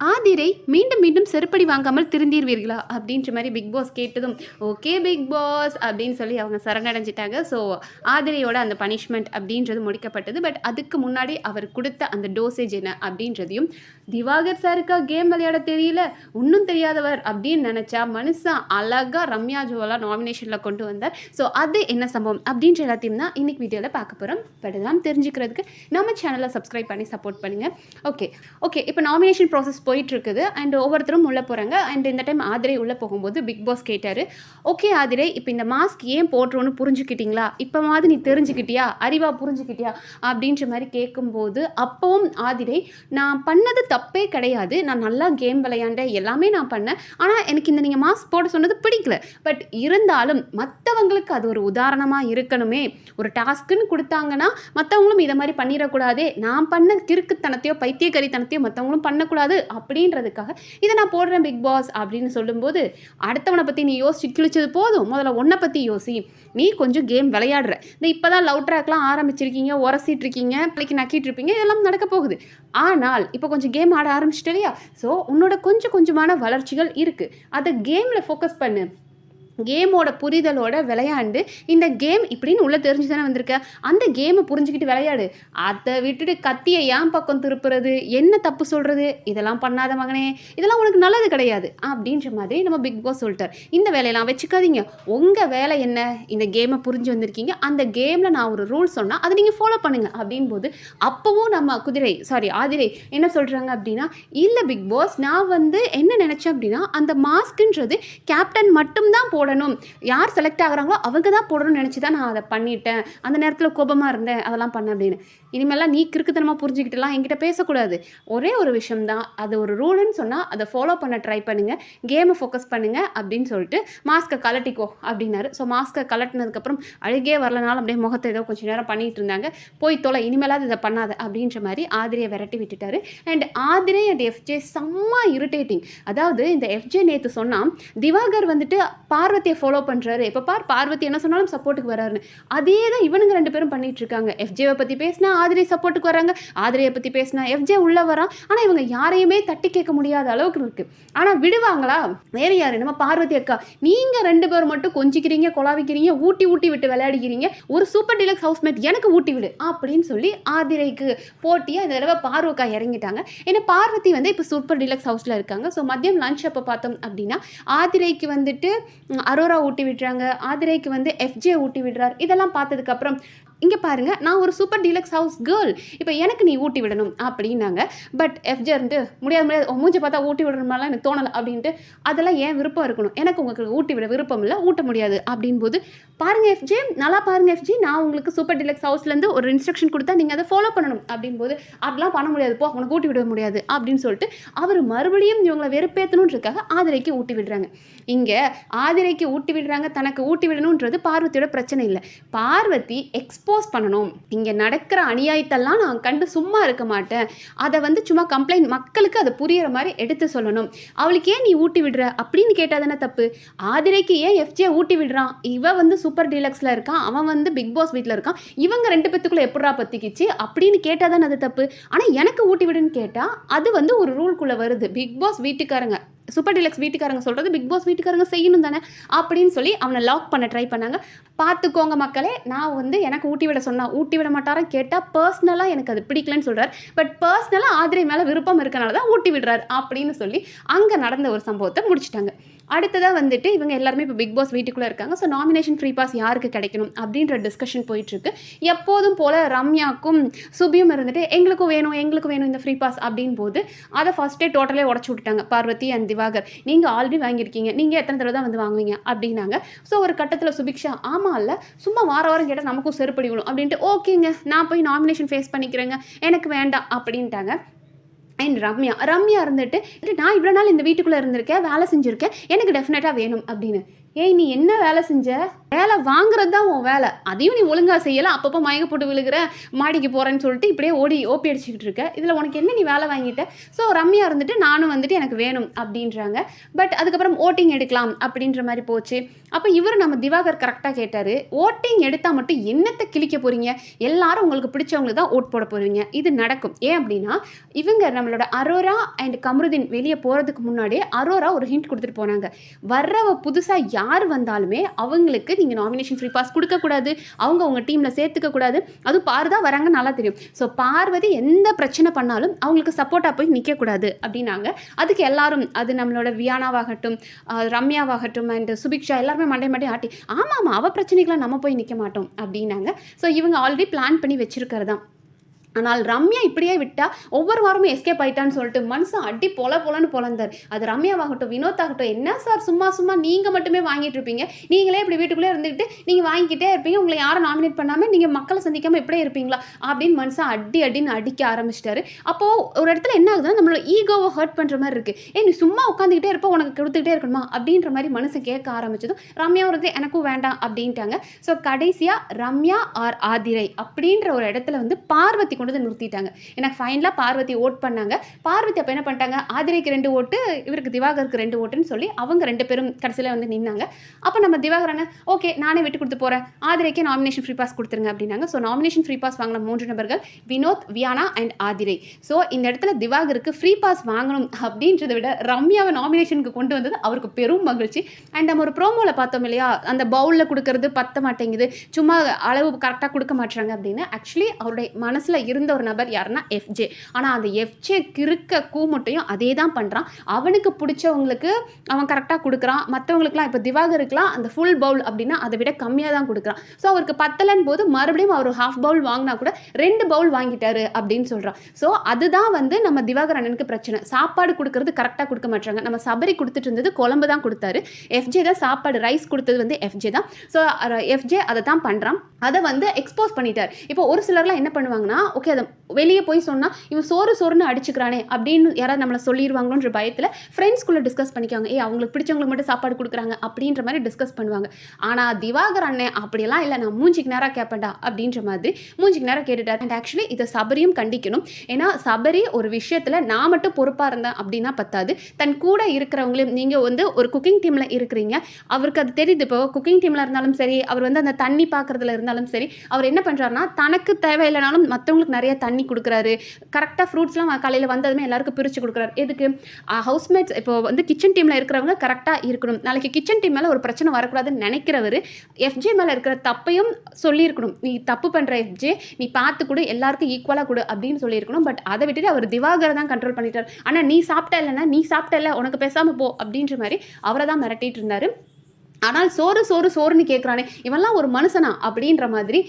ஆதிரை மீண்டும் மீண்டும் செருப்படி வாங்காமல் திருந்தீர்வீர்களா? அப்படின்ற மாதிரி பிக் பாஸ் கேட்டதும் ஓகே பிக் பாஸ் அப்படின்னு சொல்லி அவங்க சரணடைஞ்சிட்டாங்க. ஸோ ஆதிரையோட அந்த பனிஷ்மெண்ட் அப்படின்றது முடிக்கப்பட்டது. பட் அதுக்கு முன்னாடி அவர் கொடுத்த அந்த டோசேஜ் என்ன அப்படின்றதையும் திவாகர் சாருக்கா கேம் விளையாட தெரியல. இன்னும் தெரியாதவர். அப்படின்னு நினச்சா மனுஷன் அழகாக ரம்யா ஜுவலா நாமினேஷனில் கொண்டு வந்தார். ஸோ அது என்ன சம்பவம் அப்படின்ற எல்லாத்தையும் தான் இன்னைக்கு வீடியோவில் பார்க்க போகிறோம் பட் இதெல்லாம் தெரிஞ்சுக்கிறதுக்கு நம்ம சேனலை சப்ஸ்கிரைப் பண்ணி சப்போர்ட் பண்ணுங்கள் ஓகே ஓகே இப்போ நாமினேஷன் ப்ராசஸ் போயிட்டுருக்குது. அண்ட் ஒவ்வொருத்தரும் உள்ளே போகிறாங்க அண்ட் இந்த டைம் ஆதிரை உள்ளே போகும்போது பிக் பாஸ் கேட்டார் ஓகே ஆதிரை இப்போ இந்த மாஸ்க் ஏன் போடுறோன்னு புரிஞ்சுக்கிட்டீங்களா? இப்போ மாதிரி நீ தெரிஞ்சுக்கிட்டியா? அறிவா புரிஞ்சுக்கிட்டியா? அப்படின்ற மாதிரி கேட்கும்போது அப்பவும் ஆதிரை நான் பண்ணது தப்பே கிடையாது. நான் நல்லா கேம் விளையாண்டேன். எல்லாமே நான் பண்ணேன். ஆனால் எனக்கு இந்த நீங்கள் மாஸ்க் போட சொன்னது பிடிக்கல. பட் இருந்தாலும் மற்றவங்களுக்கு அது ஒரு உதாரணமாக இருக்கணுமே. ஒரு டாஸ்க்குன்னு கொடுத்தாங்கன்னா மற்றவங்களும் இதை மாதிரி பண்ணிடக்கூடாதே. நான் பண்ண கிறுக்குத்தனத்தையோ பைத்தியக்கரித்தனத்தையோ மற்றவங்களும் பண்ணக்கூடாது. அப்படின்றதுக்காக இதை நான் போடுறேன் பிக் பாஸ் அப்படின்னு சொல்லும்போது அடுத்தவனை பற்றி நீ யோசிச்சு கிழிச்சது போதும். முதல்ல உன்னை பற்றி யோசி. நீ கொஞ்சம் கேம் விளையாடுற. இந்த இப்போ தான் லவ் ட்ராக்லாம் ஆரம்பிச்சிருக்கீங்க உரசிட்டு இருக்கீங்க பிள்ளைக்கு நக்கிட்டு இருப்பீங்க இதெல்லாம் நடக்க போகுது. ஆனால் இப்போ கொஞ்சம் கேம் ஆட ஆரம்பிச்சிட்டு இல்லையா? ஸோ உன்னோட கொஞ்சம் கொஞ்சமான வளர்ச்சிகள் இருக்குது அதை கேமில் ஃபோக்கஸ் பண்ணு. கேமோட புரிதலோட விளையாண்டு இந்த கேம் இப்படின்னு உள்ளே தெரிஞ்சு தானே வந்திருக்க? அந்த கேமை புரிஞ்சுக்கிட்டு விளையாடு. அதை விட்டுட்டு கத்தியை ஏன் பக்கம் திருப்புறது? என்ன தப்பு சொல்கிறது இதெல்லாம் பண்ணாத மகனே. இதெல்லாம் உனக்கு நல்லது கிடையாது. அப்படின்ற மாதிரி நம்ம பிக் பாஸ் சொல்லிட்டார். இந்த வேலையெல்லாம் வச்சுக்காதீங்க. உங்கள் வேலை என்ன? இந்த கேமை புரிஞ்சு வந்திருக்கீங்க. அந்த கேமில் நான் ஒரு ரூல் சொன்னால் அதை நீங்கள் ஃபாலோ பண்ணுங்கள் அப்படின் போது அப்போவும் நம்ம குதிரை சாரி ஆதிரை என்ன சொல்கிறாங்க அப்படின்னா இல்லை பிக் பாஸ் நான் வந்து என்ன நினச்சேன் அப்படின்னா அந்த மாஸ்க்குன்றது கேப்டன் மட்டும்தான் போடணும். யார் செலக்ட் ஆகுறாங்களோ அவங்க தான் போடணும்னு நினச்சி தான் நான் அதை பண்ணிட்டேன். அந்த நேரத்தில் கோபமாக இருந்தேன் அதெல்லாம் பண்ணேன் அப்படின்னு. இனிமேலாம் நீ கிறுக்குத்தனமாக புரிஞ்சுக்கிட்டுலாம் என்கிட்ட பேசக்கூடாது. ஒரே ஒரு விஷயம் தான். அது ஒரு ரூல்னு சொன்னால் அதை ஃபாலோ பண்ண ட்ரை பண்ணுங்கள் கேமை ஃபோக்கஸ் பண்ணுங்கள் அப்படின்னு சொல்லிட்டு மாஸ்க்கை கலட்டிக்கோ அப்படின்னாரு. ஸோ மாஸ்க்கை கலட்டினதுக்கப்புறம் அழுகே வரலனாலும் அப்படியே முகத்தை ஏதோ கொஞ்சம் நேரம் பண்ணிட்டு இருந்தாங்க. போய் தொலை இனிமேலாவது இதை பண்ணாத அப்படின்ற மாதிரி ஆதிரியை விரட்டி விட்டுட்டாரு. அண்ட் ஆதிரை அண்ட் எஃப்ஜே செம்ம இரிட்டேட்டிங் அதாவது இந்த எஃப்ஜே நேற்று சொன்னால் திவாகர் வந்துட்டு பார்வதியை ஃபாலோ பண்ணுறாரு இப்போ பார் பார்வதி என்ன சொன்னாலும் சப்போர்ட்டுக்கு வராருன்னு. அதே தான் இவனுங்க ரெண்டு பேரும் பண்ணிட்டு இருக்காங்க. எஃப்ஜேவை பற்றி பேசினா ஆதிரை சப்போர்ட்டுக்கு வராங்க. ஆதிரையை பற்றி பேசினா எஃப்ஜே உள்ளே வரான். ஆனால் இவங்க யாரையுமே தட்டி கேட்க முடியாத அளவுக்கு இருக்கு. ஆனால் விடுவாங்களா? வேறு யாரு? நம்ம பார்வதி அக்கா. நீங்கள் ரெண்டு பேர் மட்டும் கொஞ்சிக்கிறீங்க கொலாவிக்கிறீங்க ஊட்டி ஊட்டி விட்டு விளையாடிக்கிறீங்க ஒரு சூப்பர் டீலக்ஸ் ஹவுஸ்மேட் எனக்கு ஊட்டி விடு அப்படின்னு சொல்லி ஆதிரைக்கு போட்டியாக இந்த தடவை பார்வக்கா இறங்கிட்டாங்க. ஏன்னா பார்வதி வந்து இப்போ சூப்பர் டீலக்ஸ் ஹவுஸில் இருக்காங்க. ஸோ மதியம் லஞ்ச் அப்போ பார்த்தோம் அப்படின்னா ஆதிரைக்கு வந்துட்டு அரோரா ஊட்டி விடுறாங்க. ஆதிரைக்கு வந்து எஃப்ஜே ஊட்டி விடுறார். இதெல்லாம் பார்த்ததுக்கப்புறம் இங்கே பாருங்கள் நான் ஒரு சூப்பர் டீலக்ஸ் ஹவுஸ் கேர்ள் இப்போ எனக்கு நீ ஊட்டி விடணும் அப்படின்னாங்க. பட் எஃப்ஜே இருந்து முடியாது முடியாது. மூஞ்சி பார்த்தா ஊட்டி விடணுமாலாம் எனக்கு தோணலை அப்படின்ட்டு அதெல்லாம் ஏன் விருப்பம் இருக்கணும்? எனக்கு உங்களுக்கு ஊட்டி விட விருப்பம் இல்லை ஊட்ட முடியாது அப்படின் போது பாருங்க எஃப்ஜே நல்லா பாருங்கள் எஃப்ஜி நான் உங்களுக்கு சூப்பர் டீலக்ஸ் ஹவுஸ்லேருந்து ஒரு இன்ஸ்ட்ரக்ஷன் கொடுத்தா நீங்கள் அதை ஃபாலோ பண்ணணும் அப்படின் போது அதெல்லாம் பண்ண முடியாது போ உனக்கு ஊட்டி விட முடியாது அப்படின்னு சொல்லிட்டு அவர் மறுபடியும் இவங்களை வெறுப்பேற்றணுன்றக்காக ஆதிரைக்கு ஊட்டி விடுறாங்க. இங்கே ஆதிரைக்கு ஊட்டி விடுறாங்க தனக்கு ஊட்டி விடணுன்றது பார்வதியோட பிரச்சனை இல்லை. பார்வதி எக்ஸ்போஸ் பண்ணணும். இங்கே நடக்கிற அநியாயத்தெல்லாம் நான் கண்டு சும்மா இருக்க மாட்டேன். அதை வந்து சும்மா கம்ப்ளைண்ட் மக்களுக்கு அதை புரியிற மாதிரி எடுத்து சொல்லணும். அவளுக்கு ஏன் நீ ஊட்டி விடுற? அப்படின்னு கேட்டால் தானே தப்பு. ஆதிரைக்கு ஏன் எஃப்ஜே ஊட்டி விடுறான்? இவ வந்து சூப்பர் டீலக்ஸில் இருக்கான். அவன் வந்து பிக் பாஸ் வீட்டில் இருக்கான். இவங்க ரெண்டு பேத்துக்குள்ளே எப்படா பற்றிக்கிச்சு அப்படின்னு கேட்டால் தானே அது தப்பு. ஆனால் எனக்கு ஊட்டி விடுன்னு கேட்டால் அது வந்து ஒரு ரூல்குள்ளே வருது. பிக் பாஸ் வீட்டுக்காரங்க சூப்பர் டிலக்ஸ் வீட்டுக்காரங்க சொல்கிறது பிக் பாஸ் வீட்டுக்காரங்க செய்யணும் தானே அப்படின்னு சொல்லி அவனை லாக் பண்ண ட்ரை பண்ணாங்க. பார்த்துக்கோங்க மக்களே நான் வந்து எனக்கு ஊட்டி விட சொன்னால் ஊட்டி விட மாட்டாரன் கேட்டால் பர்சனலாக எனக்கு அது பிடிக்கலன்னு சொல்கிறார் பட் பர்சனலாக ஆதிரை மேலே விருப்பம் இருக்கனால தான் ஊட்டி விடுறாரு அப்படின்னு சொல்லி அங்கே நடந்த ஒரு சம்பவத்தை முடிச்சிட்டாங்க. அடுத்ததாக வந்துட்டு இவங்க எல்லாருமே இப்போ பிக் பாஸ் வீட்டுக்குள்ளே இருக்காங்க. ஸோ நாமினேஷன் ஃப்ரீ பாஸ் யாருக்கு கிடைக்கணும் அப்படின்ற டிஸ்கஷன் போயிட்டுருக்கு. எப்போதும் போல் ரம்யாக்கும் சுபியும் இருந்துட்டு எங்களுக்கும் வேணும் எங்களுக்கும் வேணும் இந்த ஃப்ரீ பாஸ் அப்படின் போது அதை ஃபஸ்ட்டே டோட்டலே உடச்சி விட்டுட்டாங்க. பார்வதி அண்ட் திவாகர் நீங்கள் ஆல்ரெடி வாங்கியிருக்கீங்க. நீங்கள் எத்தனை தடவை தான் வந்து வாங்குவீங்க அப்படின்னாங்க. ஸோ ஒரு கட்டத்தில் சுபிக்ஷா ஆமாம் இல்லை சும்மா வார வாரம் கேட்டால் நமக்கும் செருப்படி விடும் அப்படின்ட்டு ஓகேங்க நான் போய் நாமினேஷன் ஃபேஸ் பண்ணிக்கிறேங்க. எனக்கு வேண்டாம் அப்படின்ட்டாங்க. அண்ட் ரம்யா ரம்யா இருந்துட்டு நான் இவ்வளோ நாள் இந்த வீட்டுக்குள்ளே இருந்திருக்கேன் வேலை செஞ்சுருக்கேன் எனக்கு டெஃபினட்டாக வேணும் அப்படின்னு. ஏய் நீ என்ன வேலை செஞ்ச? வேலை வாங்குறது தான் உன் வேலை. அதையும் நீ ஒழுங்காக செய்யலாம் அப்பப்போ மயக்க போட்டு விழுகிற மாடிக்கு போகிறேன்னு சொல்லிட்டு இப்படியே ஓடி ஓப்பி அடிச்சுக்கிட்டு இருக்க. இதில் உனக்கு என்ன நீ வேலை வாங்கிட்ட? ஸோ ரம்யா இருந்துட்டு நானும் வந்துட்டு எனக்கு வேணும் அப்படின்றாங்க. பட் அதுக்கப்புறம் ஓட்டிங் எடுக்கலாம் அப்படின்ற மாதிரி போச்சு. அப்போ இவர் நம்ம திவாகர் கரெக்டாக கேட்டார். ஓட்டிங் எடுத்தால் மட்டும் என்னத்தை கிழிக்க போகிறீங்க எல்லாரும் உங்களுக்கு பிடிச்சவங்களுக்கு தான் ஓட் போட போகிறீங்க இது நடக்கும். ஏன் அப்படின்னா இவங்க நம்மளோட அரோரா அண்ட் கமருதீன் வெளியே போகிறதுக்கு முன்னாடியே அரோரா ஒரு ஹிண்ட் கொடுத்துட்டு போனாங்க. வர்றவ புதுசாக யார் யார் வந்தாலுமே அவங்களுக்கு நீங்கள் நாமினேஷன் ஃப்ரீ பாஸ் கொடுக்கக்கூடாது. அவங்க உங்கள் டீமில் சேர்த்துக்க கூடாது அதுவும் பார் தான் வராங்க நல்லா தெரியும். ஸோ பார்வதி எந்த பிரச்சனை பண்ணாலும் அவங்களுக்கு சப்போர்ட்டாக போய் நிற்கக்கூடாது அப்படின்னாங்க. அதுக்கு எல்லாரும் அது நம்மளோட வியானாவாகட்டும் ரம்யாவாகட்டும் அண்ட் சுபிக்ஷா எல்லாருமே மண்டை மண்டை ஆட்டி ஆமாம் ஆமாம் அவள் பிரச்சனைகளை நம்ம போய் நிற்க மாட்டோம் அப்படின்னாங்க. ஸோ இவங்க ஆல்ரெடி பிளான் பண்ணி வச்சுருக்கிறதான் ஆனால் ரம்யா இப்படியே விட்டால் ஒவ்வொரு வாரமும் எஸ்கேப் ஆயிட்டான்னு சொல்லிட்டு மனுஷன் அடி பொல பொலன்னு பொலந்தார். அது ரம்யாவாகட்டும் வினோத் ஆகட்டும் என்ன சார் சும்மா சும்மா நீங்கள் மட்டுமே வாங்கிட்டு இருப்பீங்க. நீங்களே இப்படி வீட்டுக்குள்ளே இருந்துக்கிட்டு நீங்கள் வாங்கிக்கிட்டே இருப்பீங்க. உங்களை யாரும் நாமினேட் பண்ணாமல் நீங்கள் மக்களை சந்திக்காமல் இப்படியே இருப்பீங்களா? அப்படின்னு மனுஷன் அடி அடின்னு அடிக்க ஆரம்பிச்சிட்டாரு. அப்போது ஒரு இடத்துல என்ன ஆகுதுன்னா நம்மளோட ஈகோவை ஹர்ட் பண்ணுற மாதிரி இருக்குது ஏ நீ சும்மா உட்காந்துக்கிட்டே இருப்ப உனக்கு கொடுத்துக்கிட்டே இருக்கணுமா? அப்படின்ற மாதிரி மனுஷன் கேட்க ஆரம்பிச்சதும் ரம்யா ஒரு எனக்கும் வேண்டாம் அப்படின்ட்டாங்க. ஸோ கடைசியாக ரம்யா ஆர் ஆதிரை அப்படின்ற ஒரு இடத்துல வந்து பார்வதி கொண்டு வந்து நிறுத்திட்டாங்க. எனக்கு ஃபைனலாக பார்வதி ஓட் பண்ணாங்க. பார்வதி அப்போ என்ன பண்ணிட்டாங்க? ஆதிரைக்கு ரெண்டு ஓட்டு இவருக்கு திவாகருக்கு ரெண்டு ஓட்டுன்னு சொல்லி அவங்க ரெண்டு பேரும் கடைசியில் வந்து நின்னாங்க. அப்போ நம்ம திவாகரனை ஓகே நானே விட்டு கொடுத்து போகிறேன் ஆதிரைக்கே நாமினேஷன் ஃப்ரீ பாஸ் கொடுத்துருங்க அப்படின்னாங்க. ஸோ நாமினேஷன் ஃப்ரீ பாஸ் வாங்கின மூன்று நபர்கள் வினோத் வியானா அண்ட் ஆதிரை. ஸோ இந்த இடத்துல திவாகருக்கு ஃப்ரீ பாஸ் வாங்கணும் அப்படின்றத விட ரம்யாவை நாமினேஷனுக்கு கொண்டு வந்தது அவருக்கு பெரும் மகிழ்ச்சி. அண்ட் நம்ம ஒரு ப்ரோமோவில் பார்த்தோம் இல்லையா? அந்த பவுலில் கொடுக்கறது பத்த மாட்டேங்குது. சும்மா அளவு கரெக்டாக கொடுக்க மாட்டுறாங்க அப்படின்னு. ஆக்சுவலி அவருடைய மனசில் இருந்த ஒரு நபர் யாருன்னா எஃப்ஜே. ஆனால் அந்த எஃப்ஜே கிறுக்க கூமுட்டையும் அதே தான் பண்ணுறான் அவனுக்கு பிடிச்சவங்களுக்கு அவன் கரெக்டாக கொடுக்குறான். மற்றவங்களுக்குலாம் இப்போ திவாகருக்குலாம் அந்த ஃபுல் பவுல் அப்படின்னா அதை விட கம்மியாக தான் கொடுக்குறான். ஸோ அவருக்கு பத்தலன் போது மறுபடியும் அவர் ஹாஃப் பவுல் வாங்கினா கூட ரெண்டு பவுல் வாங்கிட்டாரு அப்படின்னு சொல்கிறான் ஸோ அதுதான் வந்து நம்ம திவாகர் அண்ணனுக்கு பிரச்சனை. சாப்பாடு கொடுக்கறது கரெக்டாக கொடுக்க மாட்டாங்க நம்ம சபரி கொடுத்துட்டு இருந்தது குழம்பு தான் கொடுத்தாரு. எஃப்ஜே தான் சாப்பாடு ரைஸ் கொடுத்தது வந்து எஃப்ஜே தான். ஸோ எஃப்ஜே அதை தான் பண்ணுறான் அதை வந்து எக்ஸ்போஸ் பண்ணிட்டார். இப்போ ஒரு சிலர்லாம் என்ன பண்ணுவாங்கன்னா ஓகே அதை வெளியே போய் சொன்னால் இவன் சோறு சோறுன்னு அடிச்சுக்கிறானே அப்படின்னு யாராவது நம்மளை சொல்லிடுவாங்களோன்ற பயத்தில் ஃப்ரெண்ட்ஸ்குள்ளே டிஸ்கஸ் பண்ணிக்குவாங்க. ஏ அவங்களுக்கு பிடிச்சவங்களுக்கு மட்டும் சாப்பாடு கொடுக்குறாங்க அப்படின்ற மாதிரி டிஸ்கஸ் பண்ணுவாங்க. ஆனால் திவாகர் அண்ணன் அப்படியெல்லாம் இல்லை நான் மூஞ்சிக்கு நேராக கேட்பேன்டா அப்படின்ற மாதிரி மூஞ்சிக்கு நேரம் கேட்டுட்டார். அண்ட் ஆக்சுவலி இதை சபரியும் கண்டிக்கணும். ஏன்னா சபரி ஒரு விஷயத்தில் நான் மட்டும் பொறுப்பாக இருந்தேன் அப்படின்னா பத்தாது. தன் கூட இருக்கிறவங்களையும் நீங்கள் வந்து ஒரு குக்கிங் டீமில் இருக்கிறீங்க அவருக்கு அது தெரியுது. இப்போ குக்கிங் டீமில் இருந்தாலும் சரி அவர் வந்து அந்த தண்ணி பார்க்குறதுல இருந்தாலும் சரி அவர் என்ன பண்ணுறாருனா தனக்கு தேவையில்லைனாலும் மற்றவங்களுக்கு நிறைய தண்ணி கொடுக்குறாரு. கரெக்டாக ஃப்ரூட்ஸ்லாம் காலையில் வந்ததுமே எல்லாருக்கும் பிரித்து கொடுக்குறாரு. எதுக்கு? ஹவுஸ்மேட்ஸ் இப்போ வந்து கிச்சன் டீமில் இருக்கிறவங்க கரெக்டாக இருக்கணும். நாளைக்கு கிச்சன் டீம் மேலே ஒரு பிரச்சனை வரக்கூடாதுன்னு நினைக்கிறவர் எஃப்ஜே மேலே இருக்கிற தப்பையும் சொல்லியிருக்கணும். நீ தப்பு பண்ணுற எஃப்ஜே நீ பார்த்து கொடு எல்லாருக்கும் ஈக்குவலாக கொடு அப்படின்னு சொல்லியிருக்கணும். பட் அதை விட்டுட்டு அவர் திவாகரை தான் கண்ட்ரோல் பண்ணிட்டார். ஆனால் நீ சாப்பிட்ட இல்லைன்னா நீ சாப்பிட்ட இல்லை உனக்கு பேசாமல் போ அப்படின்ற மாதிரி அவரை தான் மிரட்டிட்டு இருந்தார். ஆனால் சோறு சோறு சோறுன்னு கேட்குறானே இவன்லாம் ஒரு மனுஷனா அப்படின்ற மாதிரி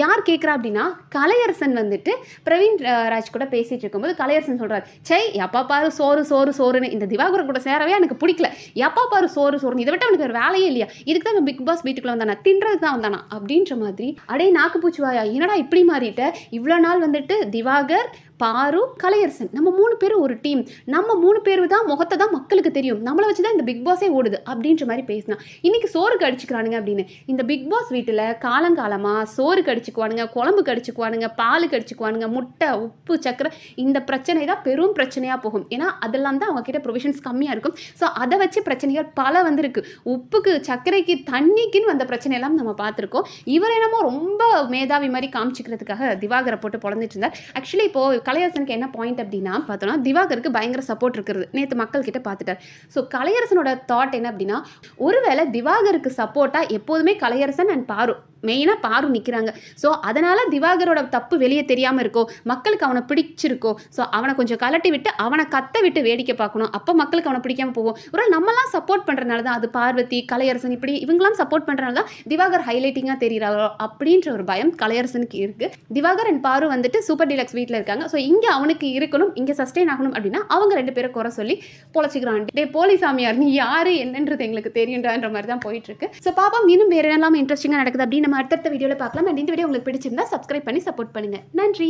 யார் கேட்குறா அப்படின்னா கலையரசன் வந்துட்டு பிரவீன் ராஜ் கூட பேசிகிட்டு இருக்கும்போது கலையரசன் சொல்கிறார் சை எப்பா பாரு சோறு சோறு சோறுன்னு. இந்த திவாகர் கூட சேரவே எனக்கு பிடிக்கல. எப்பா பாரு சோறு சோறுன்னு. இதை விட்டு அவனுக்கு ஒரு வேலையே இல்லையா? இதுக்கு தான் பிக் பாஸ் வீட்டுக்குள்ளே வந்தானா? தின்றதுக்கு தான் வந்தானா? அப்படின்ற மாதிரி அடே நாக்கு பூச்சுவாயா என்னடா இப்படி மாறிட்ட? இவ்வளோ நாள் வந்துட்டு திவாகர் பாரு கலையரசன். நம்ம மூணு பேரும் ஒரு டீம் நம்ம மூணு பேர் தான் முகத்தை தான் மக்களுக்கு தெரியும். நம்மளை வச்சு தான் இந்த பிக் பாஸே ஓடுது அப்படின்ற மாதிரி பேசினா. இன்னைக்கு சோறு கடிச்சிக்கிறானுங்க அப்படின்னு. இந்த பிக் பாஸ் வீட்டில் காலங்காலமாக சோறு கடிச்சுக்குவானுங்க குழம்பு கடிச்சுக்குவானுங்க பால் கடிச்சுக்குவானுங்க முட்டை உப்பு சக்கரை இந்த பிரச்சனை தான் பெரும் பிரச்சனையாக போகும். ஏன்னா அதெல்லாம் தான் அவங்க கிட்ட ப்ரொவிஷன்ஸ் கம்மியாக இருக்கும். ஸோ அதை வச்சு பிரச்சனைகள் பல வந்திருக்கு. உப்புக்கு சர்க்கரைக்கு தண்ணிக்குன்னு வந்த பிரச்சனையெல்லாம் நம்ம பார்த்துருக்கோம். இவர் என்னமோ ரொம்ப மேதாவி மாதிரி காமிச்சிக்கிறதுக்காக திவாகரை போட்டு பொழந்துட்டு இருந்தார். ஆக்சுவலி இப்போ கலையரசனுக்கு என்ன பாயிண்ட் அப்படின்னா பார்த்தோன்னா திவாகருக்கு பயங்கர சப்போர்ட் இருக்கிறது. நேற்று மக்கள் கிட்ட பார்த்துட்டார் ஸோ கலையரசனோட தாட் என்ன அப்படின்னா ஒருவேளை திவாகருக்கு சப்போர்ட்டாக எப்போதுமே கலையரசன் அண்ட் பாரு. மெயினாக பாரு நிற்கிறாங்க ஸோ அதனால் திவாகரோட தப்பு வெளியே தெரியாமல் இருக்கோ மக்களுக்கு அவனை பிடிச்சிருக்கோ ஸோ அவனை கொஞ்சம் கலட்டி விட்டு அவனை கத்த விட்டு வேடிக்கை பார்க்கணும். அப்போ மக்களுக்கு அவனை பிடிக்காமல் போகும். ஒரு நம்மலாம் சப்போர்ட் பண்ணுறதுனால தான் அது பார்வதி கலையரசன் இப்படி இவங்களாம் சப்போர்ட் பண்ணுறனால தான் திவாகர் ஹைலைட்டிங்காக தெரிகிறாரோ அப்படின்ற ஒரு பயம் கலையரசனுக்கு இருக்குது திவாகர் அண்ட் பாரு வந்துட்டு சூப்பர் டீலக்ஸ் வீட்டில் இருக்காங்க. ஸோ இங்கே அவனுக்கு இருக்கணும் இங்கே சஸ்டெயின் ஆகணும் அப்படின்னா அவங்க ரெண்டு பேரை குறை சொல்லி பொழைச்சிக்கிறான். டே போலீசாமியார் நீ யார்? என்னன்றது எங்களுக்கு தெரியுன்றான்ற மாதிரி தான் போயிட்டுருக்கு ஸோ பாப்பா இன்னும் வேறு என்னெல்லாம் இன்ட்ரெஸ்டிங்காக நடக்குது அப்படின்னு நம்ம அடுத்தடுத்த வீடியோவில் பார்க்கலாம். அண்ட் இந்த வீடியோ உங்களுக்கு பிடிச்சிருந்தா சப்ஸ்கிரைப் பண்ணி சப்போர்ட் பண்ணுங்க. நன்றி.